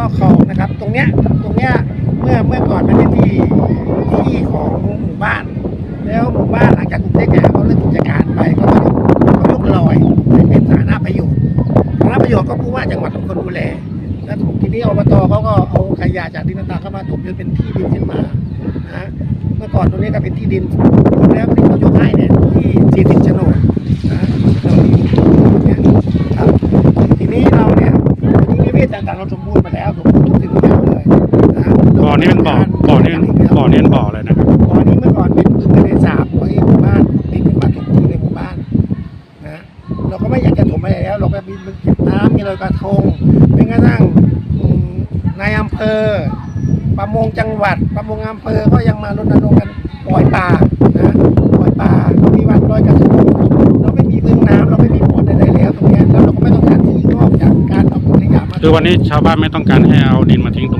ลอกคลองนะครับ ตรงเนี้ยตรงเนี้ยเมื่อเมื่อก่อนมันเป็นที่ที่ของหมู่บ้าน แล้วหมู่บ้านหลังจากกรุงเทพแก่เขาเลิกกิจการไปก็เขายกลอยให้เป็นสาธารณประโยชน์สาธารณประโยชน์ก็ผู้ว่าจังหวัดเป็นคนดูแลแล้วทีนี้อบตเขาก็เอาขยะจากดินต่างๆเข้ามาถมจนเป็นที่ดินขึ้นมานะเมื่อก่อนตรงนี้ก็เป็นที่ดินแล้วที่เขายกให้เนี่ยที่40โฉนดนะเรามีเนี่ยครับทีนี้เราเนี่ยที่นิเวศต่างๆเราสมบูรณ์ นี้เป็นบ่อบ่อนี้บ่อนี้เป็นบ่ออะไรนะครับบ่อนี้เมื่อก่อนเป็นบึงทะเลสาบไว้หมู่บ้านดินขึ้นมาถมที่ในหมู่บ้านนะเราก็ไม่อยากจะถมอะไรแล้ว เราก็มีบึงเก็บน้ำมีลอยกระทงแม้กระทั่งอืมนายอำเภอ ประมงจังหวัด ประมงอำเภอก็ยังมารณรงค์กันปล่อยปลานะปล่อยปลาเรามีวันลอยกระทงเราไม่มีบึงน้ำเราไม่มีบ่อใดๆแล้วตรงเนี้ยแล้วเราก็ไม่ต้องการที่งอกจากการเอาขยะมาคือวันนี้ชาวบ้านไม่ต้องการให้เอาดินมาทิ้งตร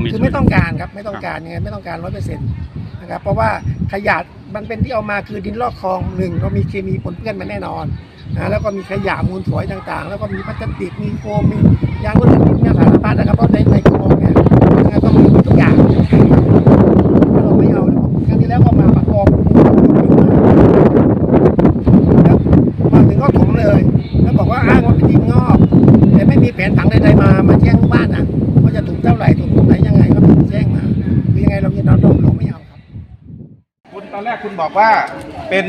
งนี้คือใช่ ไม่ต้องการไงการยังไงไม่ต้องการร้อยเปอร์เซ็นต์นะครับเพราะว่าขยะมันเป็นที่เอามาคือดินลอกคลองหนึ่งเรามีเคมีปนเปื้อนมาแน่นอนนะแล้วก็มีขยะมูลฝอยต่างๆ แล้วก็มีพลาสติกมีโฟมมียางรถยนต์มีสารพัดนะครับเพราะในในคลองเนี่ยยังไงต้องมีทุกอย่างถ้าเราไม่เอาแล้วครั้งที่แล้วก็มาประกอบแล้วมาถึงก็ถมเลยแล้วบอกว่าอ้างว่าเป็นดินงอกแต่ไม่มีแผนผังใดๆมามาแจ้งลูกบ้านนะว่าจะถูกเท่าไหร่ถูกตรงไหนยังไงก็ไม่ แจ้งมาคือยังไงเราเงินเราเราเราไม่เอาครับ คุณตอนแรกคุณบอกว่าเป็น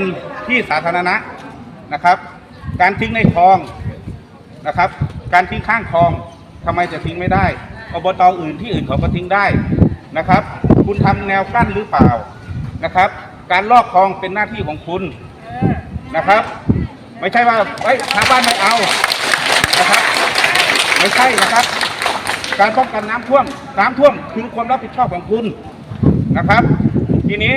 ที่สาธารณะนะครับ การทิ้งในคลองนะครับ การทิ้งข้างคลองทำไมจะทิ้งไม่ได้อบตอื่นที่อื่นเขาก็ทิ้งได้นะครับ คุณทำแนวกั้นหรือเปล่านะครับ การลอกคลองเป็นหน้าที่ของคุณนะครับ ไม่ใช่ว่าเฮ้ยชาวบ้านไม่เอานะครับ ไม่ใช่นะครับ การป้องกันน้ำท่วมน้ำท่วมคือความรับผิดชอบของคุณนะครับ ทีนี้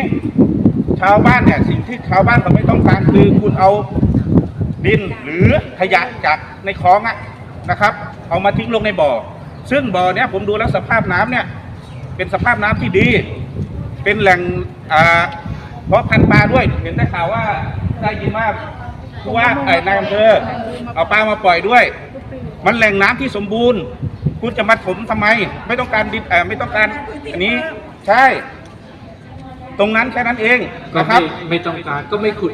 ชาวบ้านเนี่ยสิ่งที่ชาวบ้านเขาไม่ต้องการคือคุณเอาดินหรือขยะจากในคลองอะนะครับ เอามาทิ้งลงในบ่อ ซึ่งบ่อเนี้ยผมดูแล้วสภาพน้ำเนี่ยเป็นสภาพน้ำที่ดี เป็นแหล่งอ่าเพราะพันปลาด้วยเห็นได้ข่าวว่าได้ยินว่าผู้ว่าไอ้นายอำเภอเอาปลามาปล่อยด้วย มันแหล่งน้ำที่สมบูรณ์ คุณจะมาถมทำไม ไม่ต้องการดินเอ่อไม่ต้องการอันนี้ใช่ ตรงนั้นแค่นั้นเองก็นะครัไม่บไม่ต้องการก็ไม่ขุด